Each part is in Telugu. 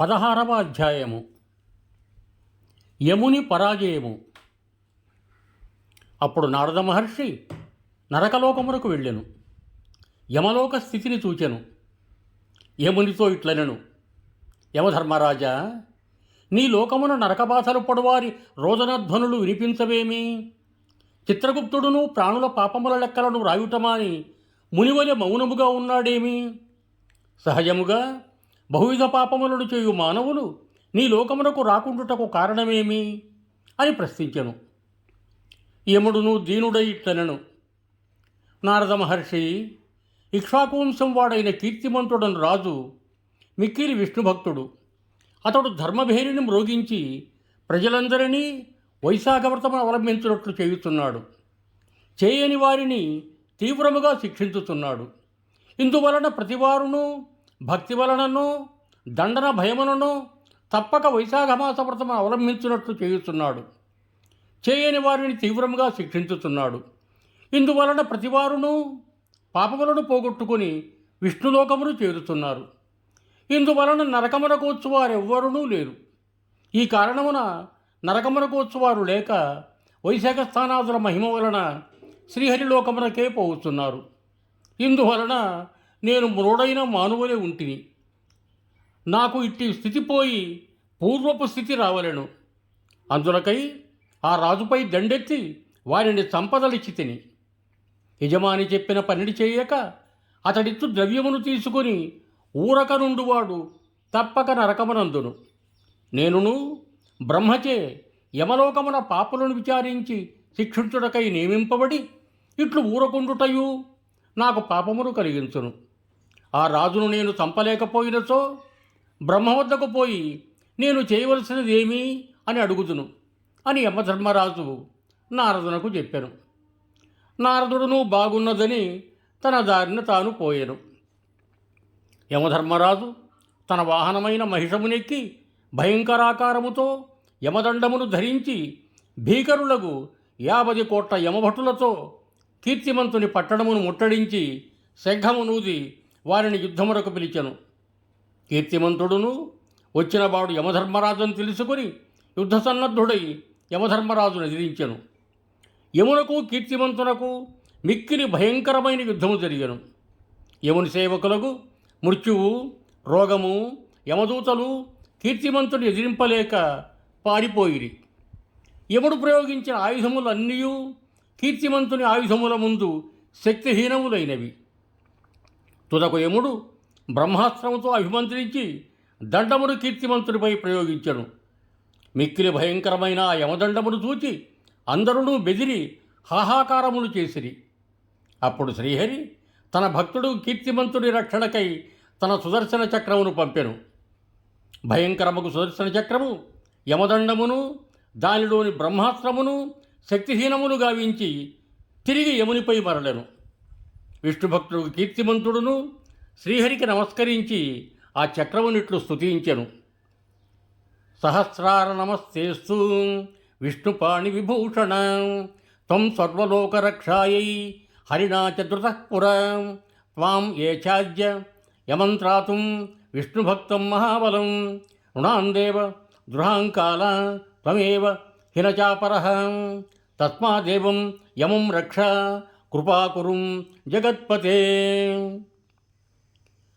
పదహారవ అధ్యాయము. యముని పరాజయము. అప్పుడు నారద మహర్షి నరకలోకమునకు వెళ్ళెను. యమలోక స్థితిని చూచెను. యమునితో ఇట్లనెను. యమధర్మరాజా నీ లోకమున నరకబాధలు పొడవారి రోదనధ్వనులు వినిపించవేమి? చిత్రగుప్తుడును ప్రాణుల పాపముల లెక్కలను రాయుటమాని మునివలె మౌనముగా ఉన్నాడేమి? సహజముగా బహువిధ పాపములను చేయు మానవులు నీ లోకమునకు రాకుండుటకు కారణమేమి అని ప్రశ్నించెను. యముడును దీనుడై ఇట్లనెను నారద మహర్షి ఇక్ష్వాకువంశం వాడైన కీర్తిమంతుడను రాజు మిక్కిలి విష్ణుభక్తుడు. అతడు ధర్మభేరిని మ్రోగించి ప్రజలందరినీ వైశాఖవ్రతం అవలంబించినట్లు చేయుతున్నాడు చేయని వారిని తీవ్రముగా శిక్షించుతున్నాడు ఇందువలన ప్రతివారును భక్తి వలనను దండన భయములను తప్పక వైశాఖమాస వ్రతం అవలంబించినట్లు చేయుచున్నాడు. చేయని వారిని తీవ్రముగా శిక్షించుతున్నాడు ఇందువలన ప్రతివారును పాపములను పోగొట్టుకుని విష్ణులోకమును చేరుతున్నారు. ఇందువలన నరకమునకు వచ్చువారెవ్వరూ లేరు. ఈ కారణమున నరకమునకు వచ్చువారు లేక వైశాఖ స్థానాదుల మహిమ వలన శ్రీహరిలోకమునకే పోగుతున్నారు ఇందువలన నేను మృడైన మానవులే ఉంటిని. నాకు ఇట్టి స్థితి పోయి పూర్వపు స్థితి రావలెను. అందులకై ఆ రాజుపై దండెత్తి వారిని సంపదలిచ్చి తిని. యజమాని చెప్పిన పనిని చేయక అతడిత్తు ద్రవ్యమును తీసుకొని ఊరక నుండువాడు తప్పక నరకమనందును. నేనును బ్రహ్మచే యమలోకమున పాపులను విచారించి శిక్షించుటకై నియమింపబడి ఇట్లు ఊరకుండుటయు నాకు పాపమును కలిగించును. ఆ రాజును నేను చంపలేకపోయినచో బ్రహ్మ వద్దకు పోయి నేను చేయవలసినది ఏమి అని అడుగుదును అని యమధర్మరాజు నారదునకు చెప్పాను. నారదుడును బాగున్నదని తన దారిన తాను పోయాను. యమధర్మరాజు తన వాహనమైన మహిషమునెక్కి భయంకరాకారముతో యమదండమును ధరించి భీకరులకు యాభై కోట్ల యమభటులతో కీర్తిమంతుని పట్టణమును ముట్టడించి శంఖమునూది వారిని యుద్ధమునకు పిలిచెను. కీర్తిమంతుడును వచ్చిన వాడు యమధర్మరాజును తెలుసుకొని యుద్ధ సన్నద్ధుడై యమధర్మరాజును ఎదిరించెను. యమునకు కీర్తిమంతునకు మిక్కిలి భయంకరమైన యుద్ధము జరిగను. యముని సేవకులకు మృత్యువు రోగము యమదూతలు కీర్తిమంతుని ఎదిరింపలేక పారిపోయిరి. యముడు ప్రయోగించిన ఆయుధములన్నీ కీర్తిమంతుని ఆయుధముల ముందు శక్తిహీనములైనవి. తుదకు యముడు బ్రహ్మాస్త్రముతో అభిమంత్రించి దండమును కీర్తిమంతుడిపై ప్రయోగించను. మిక్కిలి భయంకరమైన ఆ యమదండమును చూచి అందరూ బెదిరి హాహాకారములు చేసిరి. అప్పుడు శ్రీహరి తన భక్తుడు కీర్తిమంతుని రక్షణకై తన సుదర్శన చక్రమును పంపెను. భయంకరముకు సుదర్శన చక్రము యమదండమును దానిలోని బ్రహ్మాస్త్రమును శక్తిహీనమును గావించి తిరిగి యమునిపై మరలెను. విష్ణుభక్తుడు కీర్తిమంతుడును శ్రీహరికి నమస్కరించి ఆ చక్రమునిట్లు స్తుతించెను. సహస్రార నమస్తేస్తు విష్ణుపాణి విభూషణ త్వం సర్వలోకరక్షాయై హరిణా చ త్వాం ఏచాద్య యమంత్రాతుం విష్ణుభక్తం మహాబలం రుణాందేవ దృహాంకాల త్వమేవ హినచాపర తస్మాదేవం యమం రక్ష కృపాకురుం జగత్పతే.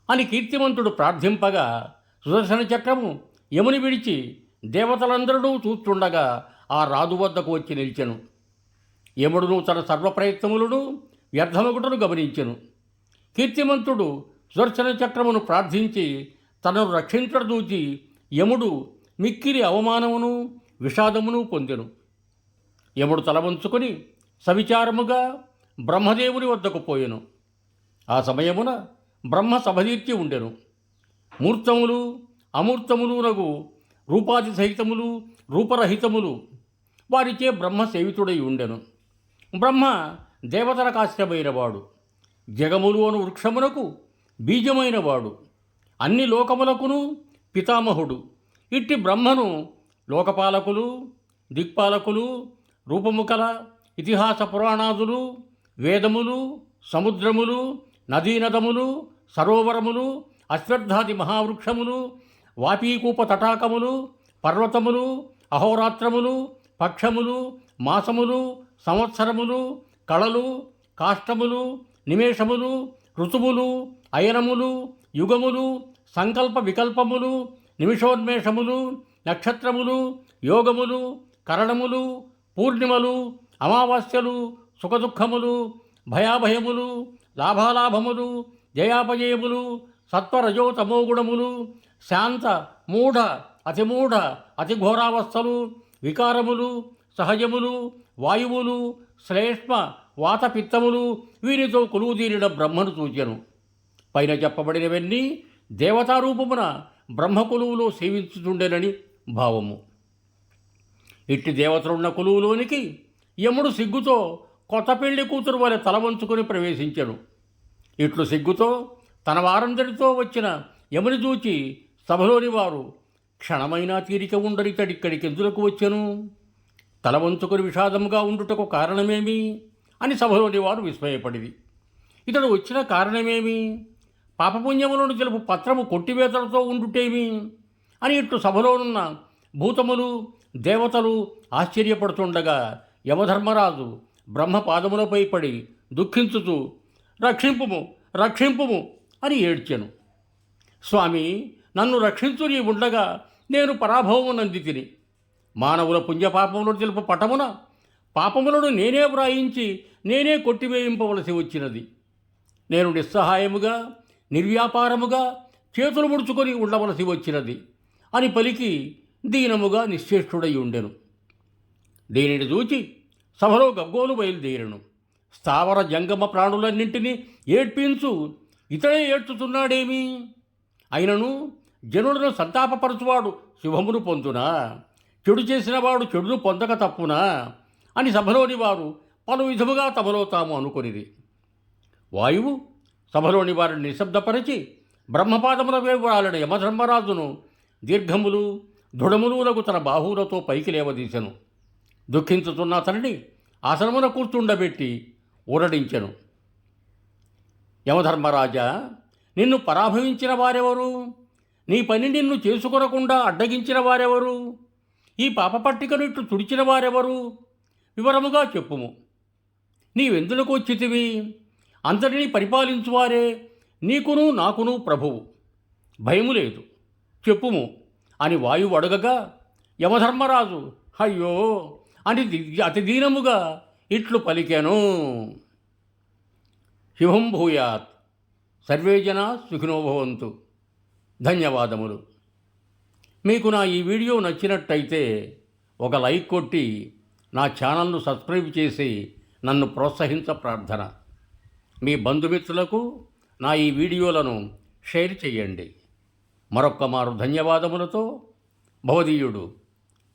అని కీర్తిమంతుడు ప్రార్థింపగా సుదర్శన చక్రము యముని విడిచి దేవతలందరూ చూస్తుండగా ఆ రాజు వద్దకు వచ్చి నిలిచెను. యముడును తన సర్వప్రయత్నములను వ్యర్థమగుటను గమనించెను. కీర్తిమంతుడు సుదర్శన చక్రమును ప్రార్థించి తనను రక్షించడదూచి యముడు మిక్కిరి అవమానమును విషాదమును పొందెను. యముడు తలవంచుకొని సవిచారముగా బ్రహ్మదేవుని వద్దకు పోయెను. ఆ సమయమున బ్రహ్మ సభదీర్చి ఉండెను మూర్తములు అమూర్తములునగు రూపాది సహితములు రూపరహితములు వారిచే బ్రహ్మ సేవితుడై ఉండెను. బ్రహ్మ దేవతల ఆశ్రమైనవాడు జగములు అను వృక్షమునకు బీజమైనవాడు. అన్ని లోకములకును పితామహుడు. ఇట్టి బ్రహ్మను లోకపాలకులు దిక్పాలకులు రూపముకల ఇతిహాస పురాణాదులు వేదములు సముద్రములు నదీనదములు సరోవరములు అశ్వత్థాది మహావృక్షములు వాపీకూప తటాకములు పర్వతములు అహోరాత్రములు పక్షములు మాసములు సంవత్సరములు కళలు కాష్టములు నిమేషములు ఋతువులు అయనములు యుగములు సంకల్ప వికల్పములు నిమిషోన్మేషములు నక్షత్రములు యోగములు కరణములు పూర్ణిమలు అమావాస్యలు సుఖదుఖములు భయాభయములు లాభాలాభములు జయాపజయములు సత్వరజో తమోగుణములు శాంత మూఢ అతిమూఢ అతిఘోరావస్థలు వికారములు సహజములు వాయువులు శ్లేష్మ వాతపిత్తములు వీరితో కొలువుదీరిన బ్రహ్మను చూచెను. పైన చెప్పబడినవన్నీ దేవతారూపమున బ్రహ్మ కొలువులో సేవించుతుండేనని భావము. ఇట్టి దేవతలున్న కొలువులోనికి యముడు సిగ్గుతో కొత్త పెళ్ళి కూతురు వలె తల వంచుకొని ప్రవేశించెను. ఇట్లు సిగ్గుతో తన వారందరితో వచ్చిన యముని చూచి సభలోని వారు క్షణమైనా తీరిక ఉండరితడిక్కడికి ఎందులకు వచ్చాను? తల వంచుకొని విషాదముగా ఉండుటకు కారణమేమి? అని సభలోని వారు విస్మయపడివి ఇతడు వచ్చిన కారణమేమి? పాపపుణ్యములను తెలుపు పత్రము కొట్టివేతలతో ఉండుటేమి? అని ఇట్లు సభలోనున్న భూతములు దేవతలు ఆశ్చర్యపడుతుండగా యమధర్మరాజు బ్రహ్మ పాదములపై పడి దుఃఖించుతూ రక్షింపుము రక్షింపుము అని ఏడ్చెను. స్వామి నన్ను రక్షించుని ఉండగా నేను పరాభవము నంది తిని మానవుల పుణ్యపాపములను తెలుపు పటమున పాపములను నేనే వ్రాయించి నేనే కొట్టివేయింపవలసి వచ్చినది. నేను నిస్సహాయముగా నిర్వ్యాపారముగా చేతులు ముడుచుకొని ఉండవలసి వచ్చినది అని పలికి దీనముగా నిశ్చేష్టుడై ఉండెను. దీనిని చూచి సభలో గగ్గోలు బయలుదేరను. స్థావర జంగమ ప్రాణులన్నింటినీ ఏడ్పించు ఇతడే ఏడ్చుతున్నాడేమి? అయినను జనులను సంతాపపరచువాడు శుభమును పొందునా? చెడు చేసినవాడు చెడును పొందక తప్పునా? అని సభలోని వారు పలు విధముగా తమలో తాము అనుకొనిది వాయువు సభలోని వారిని నిశ్శబ్దపరిచి బ్రహ్మపాదముల వేవాలని యమధర్మరాజును దీర్ఘములు దృఢములులకు తన బాహువులతో పైకి లేవదీశను దుఃఖించుతున్న అతనిని ఆసనమున కూర్చుండబెట్టి ఊరడించెను. యమధర్మరాజా నిన్ను పరాభవించిన వారెవరు? నీ పని నిన్ను చేసుకొనకుండా అడ్డగించిన వారెవరు? ఈ పాప పట్టికను ఇట్లు తుడిచిన వారెవరు? వివరముగా చెప్పుము. నీవెందులకు వచ్చితివి? అందరినీ పరిపాలించువారే నీకును నాకును ప్రభువు. భయము లేదు. చెప్పుము. అని వాయువు అడగగా యమధర్మరాజు అయ్యో! అని అతి దీనముగా ఇట్లు పలికాను. శుభం భూయాత్. సర్వే జన సుఖినోభవంతు ధన్యవాదములు. మీకు నా ఈ వీడియో నచ్చినట్టయితే ఒక లైక్ కొట్టి నా ఛానల్ను సబ్స్క్రైబ్ చేసి నన్ను ప్రోత్సహించ ప్రార్థన. మీ బంధుమిత్రులకు నా ఈ వీడియోలను షేర్ చేయండి. మరొక్క మారు ధన్యవాదములతో భవదీయుడు